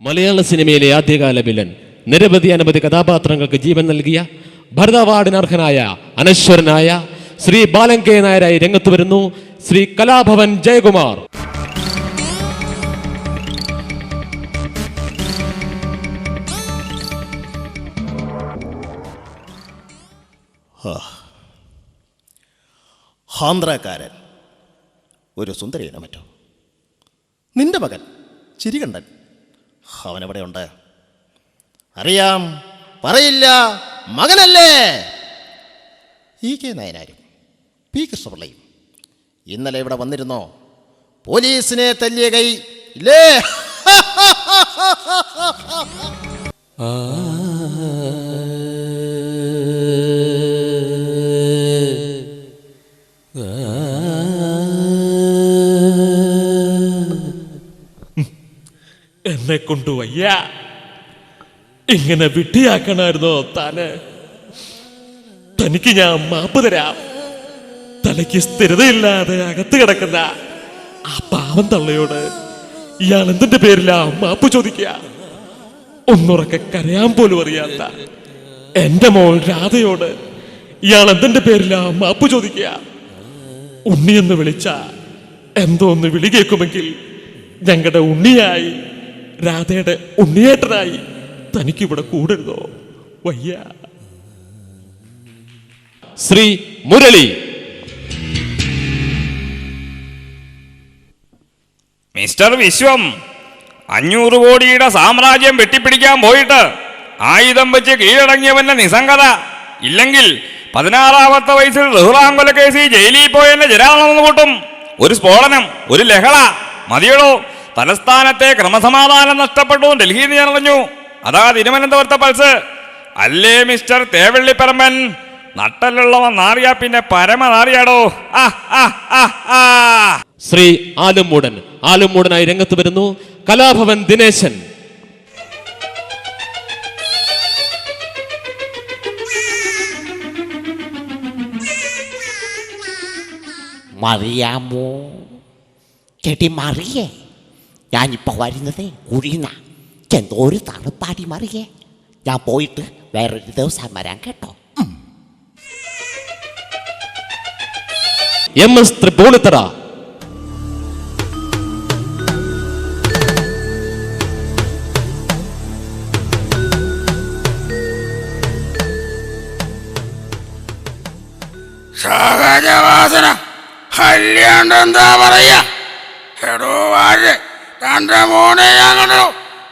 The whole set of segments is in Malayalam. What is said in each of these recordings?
മലയാള സിനിമയിലെ ആദ്യകാല വില്ലൻ നിരവധി അനവധി കഥാപാത്രങ്ങൾക്ക് ജീവൻ നൽകിയ ഭരത അവാർഡിന് അനശ്വരനായ ശ്രീ ബാലൻ കെ നായരായി രംഗത്ത് വരുന്നു ശ്രീ കലാഭവൻ ജയകുമാർ. ആന്ധ്രാക്കാരൻ ഒരു സുന്ദരിയിന മറ്റോ? നിന്റെ മകൻ ചിരികണ്ഠൻ. അവനെവിടെ ഉണ്ട് അറിയാം പറയില്ല മകനല്ലേ? ഇ കെ നയനാരും പി കൃഷ്ണപിള്ളയും ഇന്നലെ ഇവിടെ വന്നിരുന്നോ? പോലീസിനെ തല്ലിയ കൈ ഇല്ലേ? എന്നെ കൊണ്ടു വയ്യ ഇങ്ങനെ വിട്ടിയാക്കണമായിരുന്നോ താന്? തനിക്ക് ഞാൻ മാപ്പ് തരാം. തലയ്ക്ക് സ്ഥിരതയില്ലാതെ അകത്ത് കിടക്കുന്ന ആ പാവം തള്ളയോട് ഇയാൾ എന്തിന്റെ പേരിലാ മാപ്പ് ചോദിക്കുക? ഒന്നുറക്കെ കരയാൻ പോലും അറിയാത്ത എന്റെ മോൾ രാധയോട് ഇയാൾ എന്തിന്റെ പേരിലാ മാപ്പ് ചോദിക്കുക? ഉണ്ണിയെന്ന് വിളിച്ച എന്തോ ഒന്ന് വിളി കേൾക്കുമെങ്കിൽ ഞങ്ങളുടെ ഉണ്ണിയായി രാധയുടെ ഉണ്ണിയേട്ടനായി തനിക്കിവിടെ കൂടരുതോ? വയ്യ. ശ്രീ മുരളി. മിസ്റ്റർ വിശ്വം അഞ്ഞൂറ് കോടിയുടെ സാമ്രാജ്യം വെട്ടിപ്പിടിക്കാൻ പോയിട്ട് ആയുധം വെച്ച് കീഴടങ്ങിയവന്റെ നിസംഗത ഇല്ലെങ്കിൽ പതിനാറാമത്തെ വയസ്സിൽ റഹുറാങ്കൊല കേസിൽ ജയിലിൽ പോയതിന്റെ ജരാണെന്ന് കൂട്ടും ഒരു സ്ഫോടനം ഒരു ലഹള. മതിയടോ. തലസ്ഥാനത്തെ ക്രമസമാധാനം നഷ്ടപ്പെട്ടു ഡൽഹിയിൽ നിന്ന് ഞാൻ അറിഞ്ഞു. അതാ തിരുവനന്തപുരത്തെ പൾസ്. അല്ലേ മിസ്റ്റർ തേവള്ളിപ്പറമ്പൻ? നട്ടലുള്ളവൻ നാറിയാ പിന്നെ പരമ നാറിയാടോ? ശ്രീ ആലുംമൂടൻ. ആലുംമൂടനായി രംഗത്ത് വരുന്നു കലാഭവൻ ദിനേശൻ. മറിയാമോ? ചേട്ടി മറിയേ? ഞാനിപ്പോൾ വരുന്നത് കുഴിയുന്ന എന്തോ ഒരു തണുപ്പാടി മറിയേ ഞാൻ പോയിട്ട് വേറൊരു ദിവസം വരാൻ കേട്ടോ. M S Thrippunithura. സഹജവാസന കല്യാണ്ട് എന്താ പറയാ? എടോ വാഴ്. തന്റെ മോനെ ഞാൻ കണ്ടോ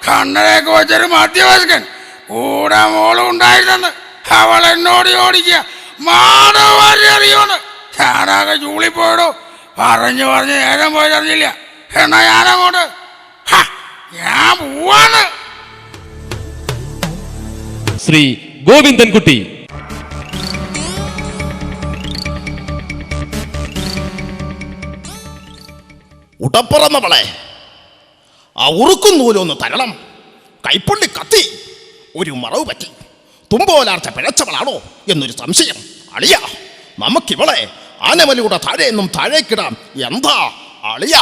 കണ്ണനേക്ക് വെച്ചൊരു മധ്യവയസ്കൻ കൂടെ മോളും ഉണ്ടായിരുന്നെന്ന്. അവൾ എന്നോട് ചോദിക്കുക മാടോ വാരി അറിയോന്ന് ഞാനാകെ ചൂളിപ്പോയടോ. പറഞ്ഞു പറഞ്ഞ് നേരം പോയി അറിഞ്ഞില്ല. എന്നാ ഞാനങ്ങോട്ട്? ഞാൻ പോവാണ് ശ്രീ ഗോവിന്ദൻകുട്ടി. ഉടപ്പറന്നവളെ. ആ ഉറുക്കും നൂലൊന്ന് തരണം. കൈപ്പുള്ളി കത്തി. ഒരു മറവ് പറ്റി. തുമ്പോലാർച്ച പിഴച്ചവളാണോ എന്നൊരു സംശയം. അളിയ നമുക്കിവളെ ആനമലയുടെ താഴെ നിന്നും താഴേക്കിടാം. എന്താ അളിയ?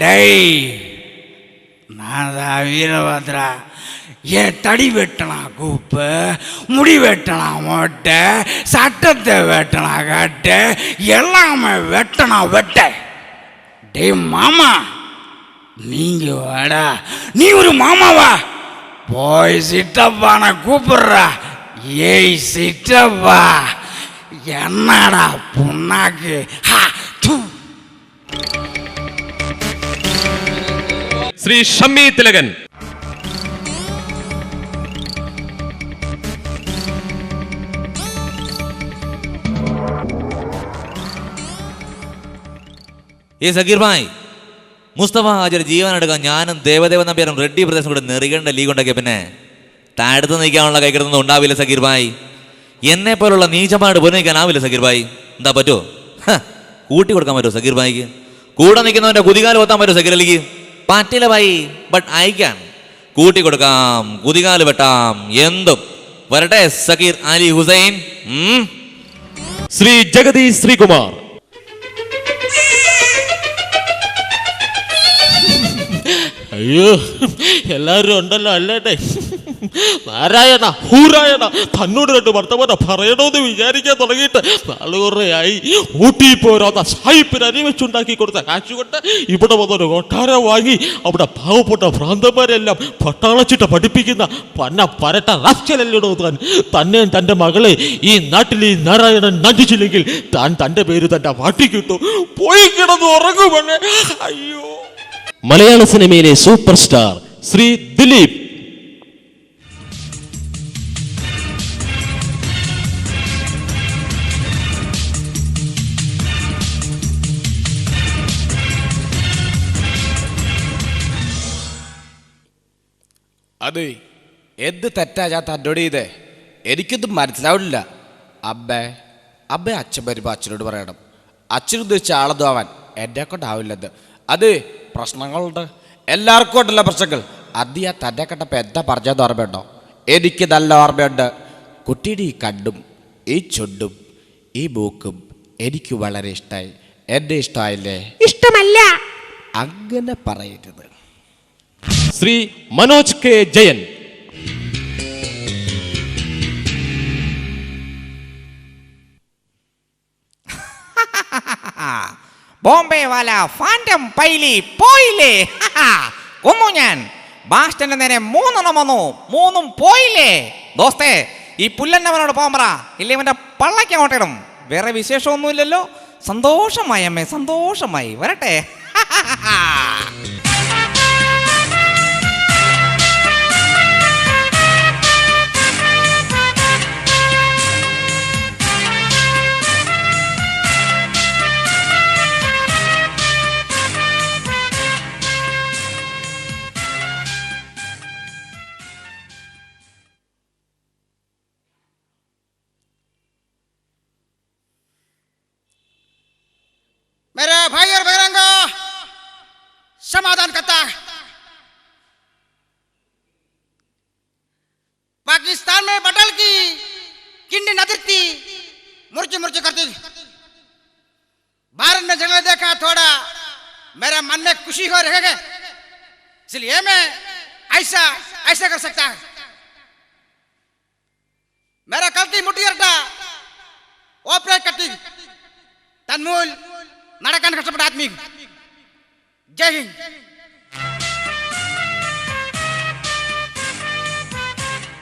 டேய் நான் தான் வீரபத்ரா. என் தடி வெட்டலாம் கூப்பு? முடி வெட்டலாம் மொட்டை சட்டத்தை வெட்டலாம் கட்டு. எல்லாமே வெட்டலாம் வெட்ட. டேய் மாமா நீங்க வாடா. நீ ஒரு மாமாவா? போய் சித்தப்பான கூப்பிடுறா. ஏய் சிட்டப்பா என்னடா புண்ணாக்கு? ஹா தூ. ശ്രീ ഷമ്മി തിലകൻ. ഈ സഗീർ ഭായ് മുസ്തഫ ഹാജർ ജീവൻ എടുക്കാൻ ഞാനും ദേവദേവ നമ്പ്യാരും റെഡ്ഡി പ്രദേശം കൂടെ നെറികേണ്ട ലീഗ് ഉണ്ടാക്കിയ പിന്നെ താഴത്ത് നീക്കാനുള്ള കൈക്കിടത്തൊന്നും ഉണ്ടാവില്ല സഗീർ എന്നെ പോലുള്ള നീചമായിട്ട് പൊന്നിക്കാനാവില്ല സഗീർ ഭായ് എന്താ പറ്റുമോ കൂട്ടി കൊടുക്കാൻ പറ്റുമോ സഗീർ ഭായിക്ക് കൂടെ നിൽക്കുന്നവന്റെ കുതികാലം ഒത്താൻ പറ്റുമോ സഗീർ അലിക്ക്? പറ്റില്ല ഭായി ബട്ട് അയക്കാൻ. കൂട്ടി കൊടുക്കാം കുതികാൽ വെട്ടാം എന്തും. വരട്ടെ സക്കീർ അലി ഹുസൈൻ. ശ്രീ ജഗദീഷ് ശ്രീകുമാർ. അയ്യോ എല്ലാവരും ഉണ്ടല്ലോ അല്ലേട്ടെ? നാരായണ ഹൂരായണ തന്നോട് രണ്ട് വർത്തമാനം പറയണമെന്ന് വിചാരിക്കാൻ തുടങ്ങിയിട്ട് നാളുകുറയായി ഊട്ടി പോരാത്ത സായിപ്പിന് അരി വെച്ചുണ്ടാക്കി കൊടുത്ത കാശ് കൊണ്ട് ഇവിടെ വന്നൊരു കൊട്ടാരം വാങ്ങി അവിടെ പാവപ്പെട്ട ഭ്രാന്തന്മാരെല്ലാം പട്ടാളച്ചിട്ട് പഠിപ്പിക്കുന്ന പന്ന പരട്ട റാക്ഷലല്ലോ താൻ. തന്നെ തന്റെ മകളെ ഈ നാട്ടിൽ ഈ നാരായണൻ നടിച്ചില്ലെങ്കിൽ താൻ തന്റെ പേര് തന്റെ വാട്ടിക്കിട്ടു. പോയി കിടന്ന് ഉറങ്ങുമെന്നെ. അയ്യോ. മലയാള സിനിമയിലെ സൂപ്പർ സ്റ്റാർ ശ്രീ ദിലീപ്. അത് എന്ത് തെറ്റാ ഞാൻ തന്നോട് ചെയ്തേ? എനിക്കൊന്നും മനസ്സിലാവില്ല. അമ്മേ അമ്മ അച്ഛൻ വരുമ്പോൾ അച്ഛനോട് പറയണം. അച്ഛനുദ്ദേശിച്ച ആളതും ആവാൻ എന്നെ കൊണ്ടാവില്ലെന്ന്. അത് പ്രശ്നങ്ങളുണ്ട് എല്ലാവർക്കും ഉണ്ടല്ലോ പ്രശ്നങ്ങൾ. അത് ഞാൻ തന്നെ കണ്ടപ്പോൾ എന്താ പറഞ്ഞതെന്ന് ഓർമ്മയുണ്ടോ? എനിക്ക് നല്ല ഓർമ്മയുണ്ട്. കുട്ടിയുടെ ഈ കണ്ണും ഈ ചുണ്ടും ഈ മൂക്കും എനിക്ക് വളരെ ഇഷ്ടമായി. എന്റെ ഇഷ്ടമായില്ലേ? ഇഷ്ടമല്ല. അങ്ങനെ പറയരുത്. ശ്രീ മനോജ് കെ ജയൻ വാല ഫാന്റം പൈലി പോയില്ലേ. കൊന്നു ഞാൻ. ബാസ്റ്റന്റെ നേരെ മൂന്നെണ്ണം വന്നു. മൂന്നും പോയില്ലേ? ദോസ്തേ ഈ പുല്ലന്നവനോട് പോകാൻ പറ. ഇല്ലേ ഇവന്റെ പള്ളയ്ക്ക് അങ്ങോട്ടിടും വേറെ വിശേഷമൊന്നുമില്ലല്ലോ. സന്തോഷമായി അമ്മേ സന്തോഷമായി. വരട്ടെ. किंड नदरती मुर्चे मुर्चे करती भारत में जंगल देखा थोड़ा। मेरा मन में खुशी हो रहेगा इसलिए मैं ऐसा ऐसा कर सकता है। मेरा कल्ती मुटियर अरटा ऑपरेट करती। तनमूल, नड़कन कष्टपट आदमी। जय हिंद।